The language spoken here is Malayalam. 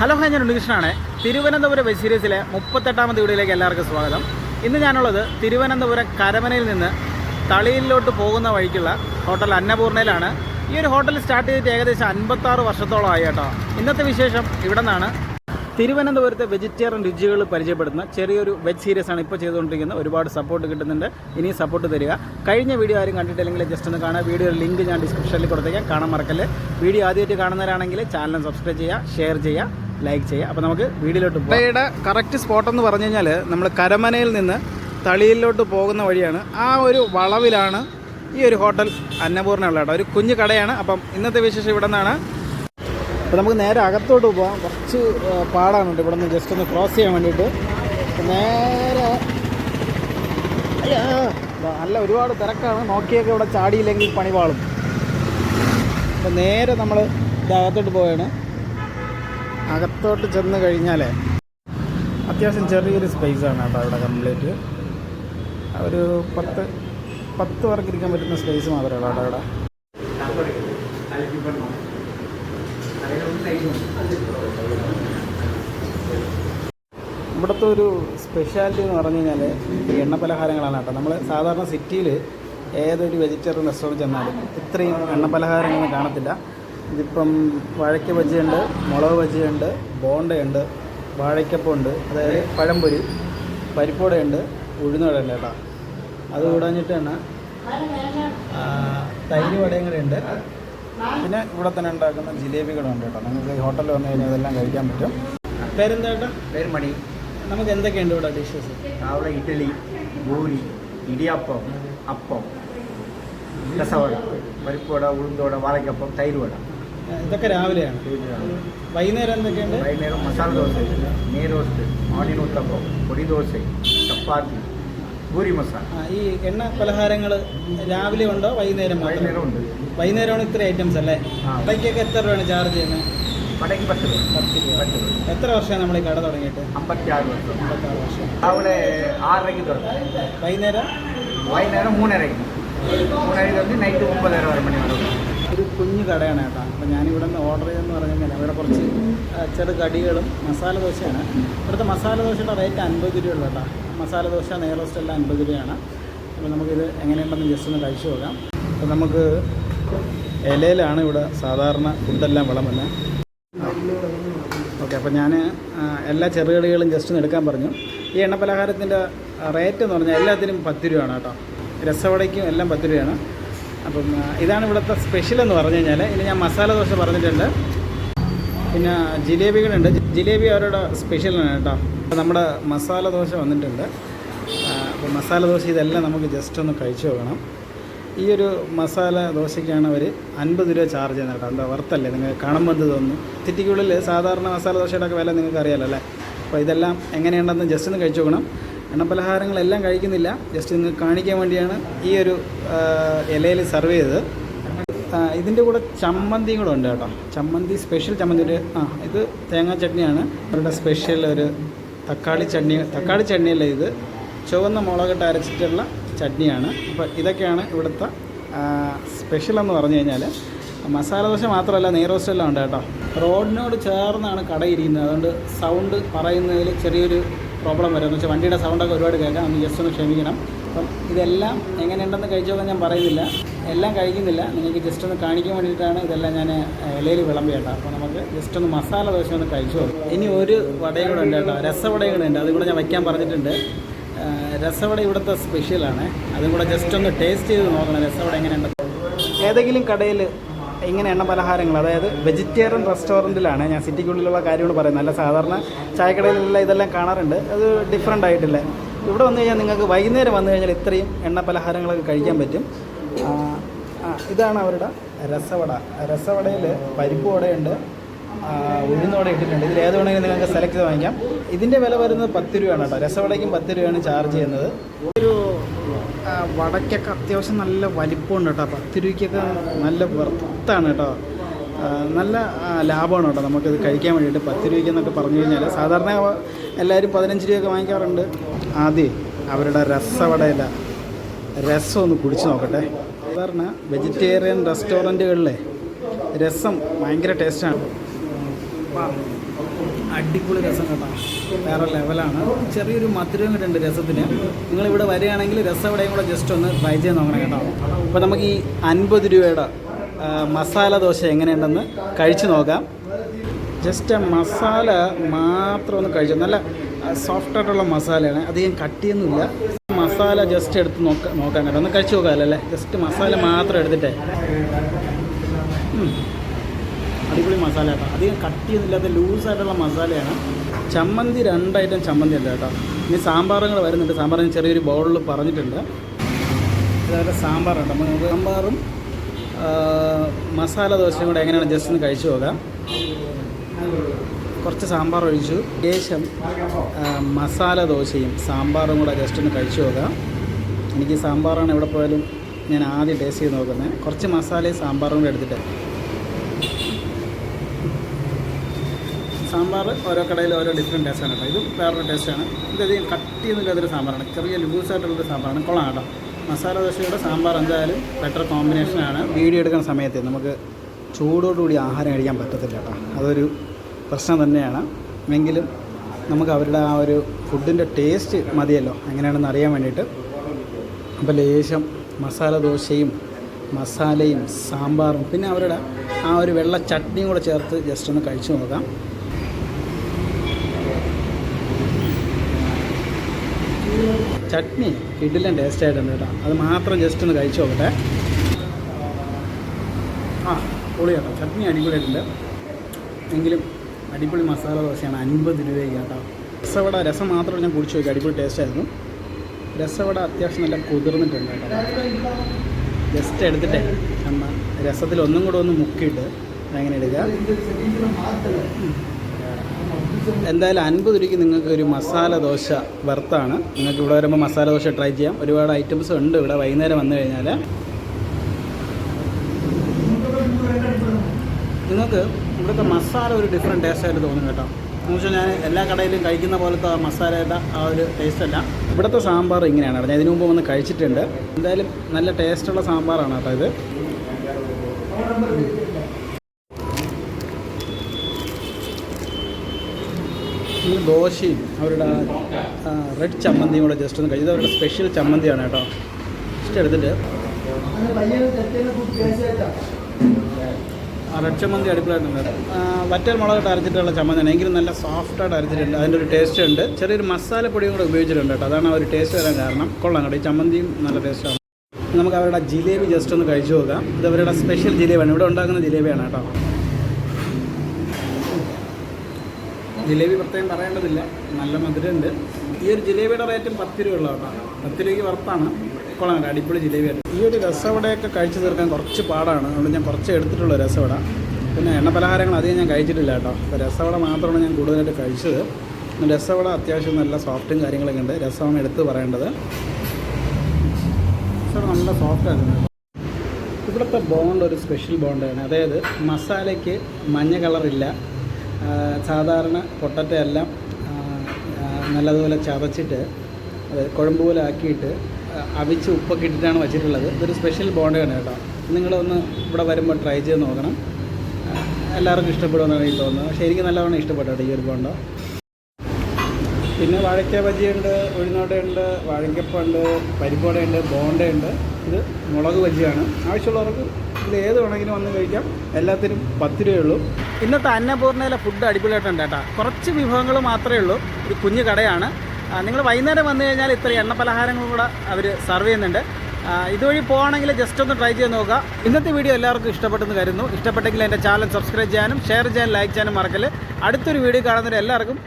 ഹലോ ഹായ് ഞാൻ ഉണ്ണികൃഷ്ണനാണ്. തിരുവനന്തപുരം വെബ് സീരീസിലെ മുപ്പത്തെട്ടാമത്തെ വീഡിയോയിലേക്ക് എല്ലാവർക്കും സ്വാഗതം. ഇന്ന് ഞാനുള്ളത് തിരുവനന്തപുരം കരമനയിൽ നിന്ന് തളിയിലോട്ട് പോകുന്ന വഴിക്കുള്ള ഹോട്ടൽ അന്നപൂർണയിലാണ്. ഈ ഒരു ഹോട്ടൽ സ്റ്റാർട്ട് ചെയ്തിട്ട് ഏകദേശം അൻപത്താറ് വർഷത്തോളമായി കേട്ടോ. ഇന്നത്തെ വിശേഷം ഇവിടെ നിന്നാണ്. തിരുവനന്തപുരത്തെ വെജിറ്റേറിയൻ രുചികൾ പരിചയപ്പെടുന്ന ചെറിയൊരു വെജ് സീരീസ് ആണ് ഇപ്പോൾ ചെയ്തുകൊണ്ടിരിക്കുന്നത്. ഒരുപാട് സപ്പോർട്ട് കിട്ടുന്നുണ്ട്. ഇനിയും സപ്പോർട്ട് തരിക. കഴിഞ്ഞ വീഡിയോ ആരും കണ്ടിട്ടില്ലെങ്കിൽ ജസ്റ്റ് ഒന്ന് കാണുക. വീഡിയോ ലിങ്ക് ഞാൻ ഡിസ്ക്രിപ്ഷനിൽ കൊടുത്തേക്കാം. കാണാൻ മറക്കല്ലേ. വീഡിയോ ആദ്യമായിട്ട് കാണുന്നവരാണെങ്കിൽ ചാനൽ സബ്സ്ക്രൈബ് ചെയ്യുക ഷെയർ ചെയ്യുക. ലൈക്ക് ചെയ്യുക. അപ്പോൾ നമുക്ക് വീഡിയോയിലോട്ട് പോകാം ഇവിടെ കറക്റ്റ് സ്പോട്ട് എന്ന് പറഞ്ഞു കഴിഞ്ഞാൽ നമ്മൾ കരമനയിൽ നിന്ന് തളിയിലോട്ട് പോകുന്ന വഴിയാണ്. ആ ഒരു വളവിലാണ് ഈ ഒരു ഹോട്ടൽ അന്നപൂർണ ഉള്ള കേട്ടോ. ഒരു കുഞ്ഞു കടയാണ്. അപ്പം ഇന്നത്തെ വിശേഷം ഇവിടെ നിന്നാണ്. അപ്പോൾ നമുക്ക് നേരെ അകത്തോട്ട് പോകാം കുറച്ച് പാടാണുണ്ട്. ഇവിടെ നിന്ന് ജസ്റ്റ് ഒന്ന് ക്രോസ് ചെയ്യാൻ വേണ്ടിയിട്ട്. നേരെ നല്ല ഒരുപാട് തിരക്കാണ്. നോക്കിയൊക്കെ ഇവിടെ ചാടിയില്ലെങ്കിൽ പണി പാളും അപ്പോൾ നേരെ നമ്മൾ ഇത് അകത്തോട്ട് പോവുകയാണ് അകത്തോട്ട് ചെന്ന് കഴിഞ്ഞാൽ അത്യാവശ്യം ചെറിയൊരു സ്പേസാണ് കേട്ടോ അവിടെ കംപ്ലീറ്റ് ഒരു പത്ത് പത്ത് പേർക്ക് ഇരിക്കാൻ പറ്റുന്ന സ്പേസ് മാത്രമേ ഉള്ളൂ അവിടെ. ഇവിടെ ഇവിടുത്തെ ഒരു സ്പെഷ്യാലിറ്റി എന്ന് പറഞ്ഞു കഴിഞ്ഞാൽ എണ്ണ പലഹാരങ്ങളാണ് കേട്ടോ. നമ്മൾ സാധാരണ സിറ്റിയിൽ ഏതൊരു വെജിറ്റേറിയൻ റെസ്റ്റോറന്റ് ചെന്നാലും ഇത്രയും എണ്ണ പലഹാരങ്ങളൊന്നും കാണത്തില്ല. ഇതിപ്പം വാഴയ്ക്ക ബജിയുണ്ട് മുളക് ബജിയുണ്ട് ബോണ്ടയുണ്ട് വാഴയ്ക്കപ്പമുണ്ട് അതായത് പഴംപൊരി പരിപ്പോടയുണ്ട് ഉഴുന്നുവടയുണ്ട് കേട്ടോ. അത് കൂടാഞ്ഞിട്ട് തന്നെ തൈര് വടയും കൂടെ ഉണ്ട്. പിന്നെ ഇവിടെ തന്നെ ഉണ്ടാക്കുന്ന ജിലേബികളുണ്ട് കേട്ടോ. നിങ്ങൾക്ക് ഹോട്ടലിൽ വന്നു കഴിഞ്ഞാൽ അതെല്ലാം കഴിക്കാൻ പറ്റും. പേരെന്താ പേര് മണി. നമുക്ക് എന്തൊക്കെയുണ്ട് ഇവിടെ ഡിഷസ്? അവിടെ ഇഡ്ഡലി പൂരി ഇടിയപ്പം അപ്പം രസവട പരിപ്പുവട ഉഴുന്തോട വാഴയ്ക്കപ്പം തൈര് വട. ഇതൊക്കെ രാവിലെയാണ്. വൈകുന്നേരം എന്തൊക്കെയുണ്ട്? വൈകുന്നേരം മസാല ദോശ നെയ് റോസ്റ്റ് ഓണിയൻ ഉത്തപ്പം പൊടി ദോശ ചപ്പാത്തി പൂരി മസാല. ഈ എണ്ണ പലഹാരങ്ങൾ രാവിലെ ഉണ്ടോ വൈകുന്നേരം വൈകുന്നേരം ഉണ്ട്. വൈകുന്നേരമാണ് ഇത്ര ഐറ്റംസ് അല്ലേ? ആ. വടക്കൊക്കെ എത്ര രൂപയാണ് ചാർജ് ചെയ്യുന്നത്? വടക്ക് പത്ത് രൂപ. പത്ത് രൂപ. പത്ത് രൂപ. എത്ര വർഷമാണ് നമ്മൾ ഈ കട തുടങ്ങിയിട്ട്? അമ്പത്തിയാറ് വർഷം. അമ്പത്താറ് വർഷം. രാവിലെ ആറരയ്ക്ക് തുടങ്ങും. വൈകുന്നേരം? വൈകുന്നേരം മൂന്നരയ്ക്ക്. മൂന്നരയ്ക്ക് നൈറ്റ് ഒമ്പതര വരെ മണി വരെ ഒരു കുഞ്ഞു കടയാണ് കേട്ടോ. അപ്പോൾ ഞാനിവിടെ നിന്ന് ഓർഡർ ചെയ്തെന്ന് പറഞ്ഞു കഴിഞ്ഞാൽ ഇവിടെ കുറച്ച് ചെറു കടികളും മസാല ദോശയാണ്. ഇവിടുത്തെ മസാല ദോശയുടെ റേറ്റ് അൻപത് രൂപയുള്ളൂ കേട്ടോ. മസാല ദോശ നെയ്റോസ്റ്റ് എല്ലാം അൻപത് രൂപയാണ്. അപ്പോൾ നമുക്കിത് എങ്ങനെയുണ്ടെന്ന് ജസ്റ്റ് ഒന്ന് കഴിച്ചു നോക്കാം. അപ്പോൾ നമുക്ക് ഇലയിലാണ് ഇവിടെ സാധാരണ ഫുഡെല്ലാം വിളമ്പുന്നത് ഓക്കെ അപ്പോൾ ഞാൻ എല്ലാ ചെറുകടികളും ജസ്റ്റ് ഒന്ന് എടുക്കാൻ പറഞ്ഞു. ഈ എണ്ണ പലഹാരത്തിന്റെ റേറ്റ് എന്ന് പറഞ്ഞാൽ എല്ലാത്തിനും പത്ത് രൂപയാണ് കേട്ടോ. രസവടയ്ക്കും എല്ലാം പത്ത് രൂപയാണ്. അപ്പം ഇതാണ് ഇവിടുത്തെ സ്പെഷ്യൽ എന്ന് പറഞ്ഞു കഴിഞ്ഞാൽ ഇനി ഞാൻ മസാല ദോശ പറഞ്ഞിട്ടുണ്ട്. പിന്നെ ജിലേബികളുണ്ട്. ജിലേബി അവരുടെ സ്പെഷ്യലാണ് കേട്ടോ. നമ്മുടെ മസാല ദോശ വന്നിട്ടുണ്ട്. അപ്പോൾ മസാല ദോശ ഇതെല്ലാം നമുക്ക് ജസ്റ്റ് ഒന്ന് കഴിച്ചു നോക്കണം. ഈ ഒരു മസാല ദോശയ്ക്കാണ് അവർ അൻപത് രൂപ ചാർജ് ചെയ്യുന്നത് കേട്ടോ. എന്താ വറുത്തല്ലേ നിങ്ങൾ കാണുമ്പോൾ എന്ത് തോന്നുന്നു? സിറ്റിക്കുള്ളിൽ സാധാരണ മസാല ദോശയുടെ ഒക്കെ വില നിങ്ങൾക്ക് അറിയാലോ അല്ലേ? അപ്പോൾ ഇതെല്ലാം എങ്ങനെയുണ്ടെന്ന് ജസ്റ്റ് ഒന്ന് കഴിച്ചു നോക്കണം. എണ്ണപ്പലഹാരങ്ങളെല്ലാം കഴിക്കുന്നില്ല. ജസ്റ്റ് നിങ്ങൾക്ക് കാണിക്കാൻ വേണ്ടിയാണ് ഈ ഒരു ഇലയിൽ സെർവ് ചെയ്തത്. ഇതിന്റെ കൂടെ ചമ്മന്തി കൂടെ ഉണ്ട് കേട്ടോ. ചമ്മന്തി സ്പെഷ്യൽ ചമ്മന്തി ഒരു ആ ഇത് തേങ്ങാ ചട്നിയാണ്. അവരുടെ സ്പെഷ്യൽ ഒരു തക്കാളി ചട്നി തക്കാളി ചട്നിയല്ല ഇത്. ചുവന്ന മുളകിട്ട് അരച്ചിട്ടുള്ള ചട്നിയാണ്. അപ്പോൾ ഇതൊക്കെയാണ് ഇവിടുത്തെ സ്പെഷ്യൽ എന്ന് പറഞ്ഞു കഴിഞ്ഞാൽ മസാല ദോശ മാത്രമല്ല നെയ്റോസ്റ്റ് എല്ലാം ഉണ്ട് കേട്ടോ. റോഡിനോട് ചേർന്നാണ് കട ഇരിക്കുന്നത്. അതുകൊണ്ട് സൗണ്ട് പറയുന്നതിൽ ചെറിയൊരു പ്രോബ്ലം വരും. എന്ന് വെച്ചാൽ വണ്ടിയുടെ സൗണ്ടൊക്കെ ഒരുപാട് കേൾക്കാം. ഒന്ന് ജസ്റ്റ് ഒന്ന് ക്ഷമിക്കണം. അപ്പം ഇതെല്ലാം എങ്ങനെയുണ്ടെന്ന് കഴിച്ചോ നോക്കാൻ ഞാൻ പറയുന്നില്ല. എല്ലാം കഴിക്കുന്നില്ല. നിങ്ങൾക്ക് ജസ്റ്റ് ഒന്ന് കാണിക്കാൻ വേണ്ടിയിട്ടാണ് ഇതെല്ലാം ഞാൻ ഇലയിൽ വിളമ്പി കേട്ടോ. അപ്പോൾ നമുക്ക് ജസ്റ്റ് ഒന്ന് മസാല ദോശ ഒന്ന് കഴിച്ചു ഇനി ഒരു വടയും കൂടെ ഉണ്ട് കേട്ടോ. രസവടയും കൂടെ ഉണ്ട്. അതും കൂടെ ഞാൻ വയ്ക്കാൻ പറഞ്ഞിട്ടുണ്ട്. രസവട ഇവിടുത്തെ സ്പെഷ്യലാണ് അതും കൂടെ ജസ്റ്റ് ഒന്ന് ടേസ്റ്റ് ചെയ്ത് നോക്കണം. രസവട എങ്ങനെയുണ്ട് ഏതെങ്കിലും കടയിൽ ഇങ്ങനെ എണ്ണ പലഹാരങ്ങൾ അതായത് വെജിറ്റേറിയൻ റെസ്റ്റോറന്റിലാണ് ഞാൻ സിറ്റിക്കുള്ളിലുള്ള കാര്യങ്ങൾ പറയുന്നത്. അല്ല സാധാരണ ചായക്കടയിലുള്ള ഇതെല്ലാം കാണാറുണ്ട്. അത് ഡിഫറെന്റ് ആയിട്ടില്ല? ഇവിടെ വന്നു കഴിഞ്ഞാൽ നിങ്ങൾക്ക് വൈകുന്നേരം വന്നു കഴിഞ്ഞാൽ ഇത്രയും എണ്ണ പലഹാരങ്ങളൊക്കെ കഴിക്കാൻ പറ്റും. ഇതാണ് അവരുടെ രസവട. രസവടയിൽ പരിപ്പ് വടയുണ്ട് ഉഴുന്നോടെ ഇട്ടിട്ടുണ്ട്. ഇതിൽ ഏത് വേണമെങ്കിലും നിങ്ങൾക്ക് സെലക്ട് ചെയ്ത് വാങ്ങിക്കാം. ഇതിന്റെ വില വരുന്നത് പത്ത് രൂപയാണ് കേട്ടോ. രസവടയ്ക്കും പത്ത് രൂപയാണ് ചാർജ് ചെയ്യുന്നത്. ഒരു വടക്കൊക്കെ അത്യാവശ്യം നല്ല വലിപ്പമുണ്ട് കേട്ടോ. പത്ത് രൂപയ്ക്കൊക്കെ നല്ല വർത്താണ് കേട്ടോ. നല്ല ലാഭമാണ് കേട്ടോ. നമുക്കിത് കഴിക്കാൻ വേണ്ടിയിട്ട് പത്ത് രൂപയ്ക്ക് എന്നൊക്കെ പറഞ്ഞു കഴിഞ്ഞാൽ സാധാരണ എല്ലാവരും പതിനഞ്ച് രൂപയൊക്കെ വാങ്ങിക്കാറുണ്ട്. ആദ്യം അവരുടെ രസവടയില. രസം ഒന്ന് കുടിച്ച് നോക്കട്ടെ. സാധാരണ വെജിറ്റേറിയൻ റെസ്റ്റോറന്റുകളിലെ രസം ഭയങ്കര ടേസ്റ്റാണ് അടിപൊളി രസം കേട്ടോ വേറെ ലെവലാണ് ചെറിയൊരു മധുരം കിട്ടുന്നുണ്ട് രസത്തിന്. നിങ്ങളിവിടെ വരികയാണെങ്കിൽ രസം ഇവിടെയും കൂടെ ജസ്റ്റ് ഒന്ന് ട്രൈ ചെയ്ത് നോക്കണം കേട്ടോ. അപ്പോൾ നമുക്ക് ഈ അൻപത് രൂപയുടെ മസാല ദോശ എങ്ങനെയുണ്ടെന്ന് കഴിച്ച് നോക്കാം. ജസ്റ്റ് മസാല മാത്രം ഒന്ന് കഴിച്ചു നല്ല സോഫ്റ്റ് ആയിട്ടുള്ള മസാലയാണ്. അധികം കട്ടിയൊന്നുമില്ല മസാല ജസ്റ്റ് എടുത്ത് നോക്കാം നോക്കാൻ കേട്ടോ. ഒന്ന് കഴിച്ച് നോക്കാമല്ലോ അല്ലേ? ജസ്റ്റ് മസാല മാത്രം എടുത്തിട്ടേ. അടിപൊളി മസാല കേട്ടോ. അധികം കട്ടിയൊന്നുമില്ലാത്ത ലൂസായിട്ടുള്ള മസാലയാണ്. ചമ്മന്തി രണ്ടായിട്ടും ചമ്മന്തി ഉണ്ട് കേട്ടോ. ഇനി സാമ്പാറുകൾ വരുന്നുണ്ട്. സാമ്പാറിന് ചെറിയൊരു ബൗളിൽ പറഞ്ഞിട്ടുണ്ട്. ഇതേപോലെ സാമ്പാറുണ്ട് നമുക്ക് സാമ്പാറും മസാല ദോശയും കൂടെ എങ്ങനെയാണ് ജസ്റ്റ് ഒന്ന് കഴിച്ചു നോക്കാം. കുറച്ച് സാമ്പാർ ഒഴിച്ചു. ശേഷം മസാല ദോശയും സാമ്പാറും കൂടെ ജസ്റ്റ് ഒന്ന് കഴിച്ചു നോക്കാം. എനിക്ക് സാമ്പാറാണ് എവിടെ പോയാലും ഞാൻ ആദ്യം ടേസ്റ്റ് ചെയ്ത് നോക്കുന്നത്. കുറച്ച് മസാലയും സാമ്പാറും കൂടെ എടുത്തിട്ട് സാമ്പാർ ഓരോ കടയിൽ ഓരോ ഡിഫറെന്റ് ടേസ്റ്റാണ് കേട്ടോ. ഇതും വേറൊരു ടേസ്റ്റാണ് ഇതധികം കട്ടി എന്നില്ലാത്തൊരു സാമ്പാറാണ്. ചെറിയ ലൂസായിട്ടുള്ളൊരു സാമ്പാറാണ്. കൊള്ളാം കേട്ടോ. മസാല ദോശയുടെ സാമ്പാർ എന്തായാലും ബെറ്റർ കോമ്പിനേഷനാണ് വീഡിയോ എടുക്കുന്ന സമയത്ത് നമുക്ക് ചൂടോടുകൂടി ആഹാരം കഴിക്കാൻ പറ്റത്തില്ല കേട്ടോ. അതൊരു പ്രശ്നം തന്നെയാണ്. എങ്കിലും നമുക്ക് അവരുടെ ആ ഒരു ഫുഡിന്റെ ടേസ്റ്റ് മതിയല്ലോ. എങ്ങനെയാണെന്ന് അറിയാൻ വേണ്ടിയിട്ട്. അപ്പോൾ ലേശം മസാല ദോശയും മസാലയും സാമ്പാറും പിന്നെ അവരുടെ ആ ഒരു വെള്ള ചട്നിയും കൂടെ ചേർത്ത് ജസ്റ്റ് ഒന്ന് കഴിച്ചു നോക്കാം. ചട്നി ഇഡ്ഡലും ടേസ്റ്റ് ആയിട്ടുണ്ട് കേട്ടോ. അത് മാത്രം ജസ്റ്റ് ഒന്ന് കഴിച്ചു നോക്കട്ടെ. ആ പൊളി കേട്ടോ ചട്നി അടിപൊളിയായിട്ടുണ്ട്. എങ്കിലും അടിപൊളി മസാല ദോശയാണ് അൻപത് രൂപയ്ക്ക് കേട്ടോ. രസവട രസം മാത്രം ഞാൻ കുടിച്ചു നോക്കി. അടിപൊളി ടേസ്റ്റ് ആയിരുന്നു. രസവട അത്യാവശ്യം നല്ല കുതിർന്നിട്ടുണ്ട് കേട്ടോ. ജസ്റ്റ് എടുത്തിട്ടേ. നമ്മൾ രസത്തിൽ ഒന്നും കൂടെ ഒന്ന് മുക്കിയിട്ട് അങ്ങനെ എടുക്കുക എന്തായാലും അൻപത് രൂപയ്ക്ക് നിങ്ങൾക്ക് ഒരു മസാല ദോശ വർത്താണ് നിങ്ങൾക്ക് ഇവിടെ വരുമ്പോൾ മസാല ദോശ ട്രൈ ചെയ്യാം. ഒരുപാട് ഐറ്റംസ് ഉണ്ട് ഇവിടെ. വൈകുന്നേരം വന്നു കഴിഞ്ഞാൽ നിങ്ങൾക്ക് ഇവിടുത്തെ മസാല ഒരു ഡിഫറെന്റ് ടേസ്റ്റായിട്ട് തോന്നും കേട്ടോ. എന്ന് വെച്ചാൽ ഞാൻ എല്ലാ കടയിലും കഴിക്കുന്ന പോലത്തെ ആ മസാലയുടെ ആ ഒരു ടേസ്റ്റ് അല്ല. ഇവിടുത്തെ സാമ്പാർ ഇങ്ങനെയാണ് കേട്ടോ. ഞാൻ ഇതിനു മുമ്പ് വന്ന് കഴിച്ചിട്ടുണ്ട്. എന്തായാലും നല്ല ടേസ്റ്റുള്ള സാമ്പാറാണ് കേട്ടോ ഇത്. ഈ ദോശയും അവരുടെ റെഡ് ചമ്മന്തിയും കൂടെ ജസ്റ്റ് ഒന്ന് കഴിച്ചത് അവരുടെ സ്പെഷ്യൽ ചമ്മന്തിയാണ് കേട്ടോ. ജസ്റ്റ് എടുത്തിട്ട്. റെഡ് ചമ്മന്തി അടിപൊളിയായിട്ടുണ്ട് ആ, വറ്റൽ മുളകിട്ട് അരച്ചിട്ടുള്ള ചമ്മന്തിയാണ്. എങ്കിലും നല്ല സോഫ്റ്റായിട്ട് അരച്ചിട്ടുണ്ട്. അതിന്റെ ഒരു ടേസ്റ്റ് ഉണ്ട്. ചെറിയൊരു മസാലപ്പൊടിയും കൂടെ ഉപയോഗിച്ചിട്ടുണ്ട് കേട്ടോ. അതാണ് ആ ഒരു ടേസ്റ്റ് വരാൻ കാരണം. കൊള്ളാം കേട്ടോ. ഈ ചമ്മന്തിയും നല്ല ടേസ്റ്റാണ് നമുക്ക് അവരുടെ ജിലേബി ജസ്റ്റ് ഒന്ന് കഴിച്ചു നോക്കാം. ഇത് അവരുടെ സ്പെഷ്യൽ ജിലേബിയാണ്. ഇവിടെ ഉണ്ടാക്കുന്ന ജിലേബിയാണ് കേട്ടോ. ജിലേബി പ്രത്യേകം പറയേണ്ടതില്ല. നല്ല മധുരമുണ്ട്. ഈ ഒരു ജിലേബിയുടെ റേറ്റും പത്ത് രൂപ കേട്ടോ. പത്ത് രൂപയ്ക്ക് വറുത്താണ്. കൊള്ളാം അടിപൊളി ജിലേബിയാണ് ഈ ഒരു രസവടയൊക്കെ കഴിച്ചു തീർക്കാൻ കുറച്ച് പാടാണ്. അതുകൊണ്ട് ഞാൻ കുറച്ച് എടുത്തിട്ടുള്ള രസവട. പിന്നെ എണ്ണ പലഹാരങ്ങൾ അധികം ഞാൻ കഴിച്ചിട്ടില്ല കേട്ടോ. അപ്പോൾ രസവട മാത്രമാണ് ഞാൻ കൂടുതലായിട്ട് കഴിച്ചത്. രസവട അത്യാവശ്യം നല്ല സോഫ്റ്റും കാര്യങ്ങളൊക്കെ ഉണ്ട്. രസമാണ് എടുത്ത് പറയേണ്ടത്. രസവട നല്ല സോഫ്റ്റ് ആയിരുന്നു കേട്ടോ. ഇവിടുത്തെ ബോണ്ട് ഒരു സ്പെഷ്യൽ ബോണ്ടാണ് അതായത് മസാലയ്ക്ക് മഞ്ഞ കളറില്ല സാധാരണ പൊട്ടറ്റ എല്ലാം ആ, ആ, നല്ലതുപോലെ ചതച്ചിട്ട് അത് കുഴമ്പ് പോലെ ആക്കിയിട്ട് അവിച്ച് ഉപ്പൊക്കെ ഇട്ടിട്ടാണ് വെച്ചിട്ടുള്ളത്. ഇതൊരു സ്പെഷ്യൽ ബോണ്ടയാണ് കേട്ടോ. നിങ്ങളൊന്ന് ഇവിടെ വരുമ്പോൾ ട്രൈ ചെയ്ത് നോക്കണം. എല്ലാവർക്കും ഇഷ്ടപ്പെടുമെന്നാണ് എനിക്ക് തോന്നുന്നത്. പക്ഷേ എനിക്ക് നല്ലവണ്ണം ഇഷ്ടപ്പെട്ടു കേട്ടോ ഈ ഒരു ബോണ്ട പിന്നെ വാഴയ്ക്ക ബജിയുണ്ട് ഉഴുന്നോടയുണ്ട് വാഴയ്ക്കപ്പുണ്ട് പരിപ്പോടയുണ്ട് ബോണ്ടയുണ്ട്. ഇത് മുളക് ബജിയാണ്. ആവശ്യമുള്ളവർക്ക് ഇത് ഏത് വേണമെങ്കിലും വന്ന് കഴിക്കാം. എല്ലാത്തിനും പത്ത് രൂപയുള്ളൂ ഇന്നത്തെ അന്നപൂർണയിലെ ഫുഡ് അടിപൊളിയായിട്ടുണ്ട് കേട്ടോ. കുറച്ച് വിഭവങ്ങൾ മാത്രമേ ഉള്ളൂ. ഒരു കുഞ്ഞു കടയാണ്. നിങ്ങൾ വൈകുന്നേരം വന്നു കഴിഞ്ഞാൽ ഇത്ര എണ്ണ പലഹാരങ്ങളും കൂടെ അവർ സെർവ് ചെയ്യുന്നുണ്ട്. ഇതുവഴി പോകുകയാണെങ്കിൽ ജസ്റ്റ് ഒന്ന് ട്രൈ ചെയ്ത് നോക്കുക. ഇന്നത്തെ വീഡിയോ എല്ലാവർക്കും ഇഷ്ടപ്പെട്ടെന്ന് കരുതുന്നു. ഇഷ്ടപ്പെട്ടെങ്കിൽ എന്റെ ചാനൽ സബ്സ്ക്രൈബ് ചെയ്യാനും ഷെയർ ചെയ്യാനും ലൈക്ക് ചെയ്യാനും മറക്കൽ അടുത്തൊരു വീഡിയോ കാണുന്നവരെ എല്ലാവർക്കും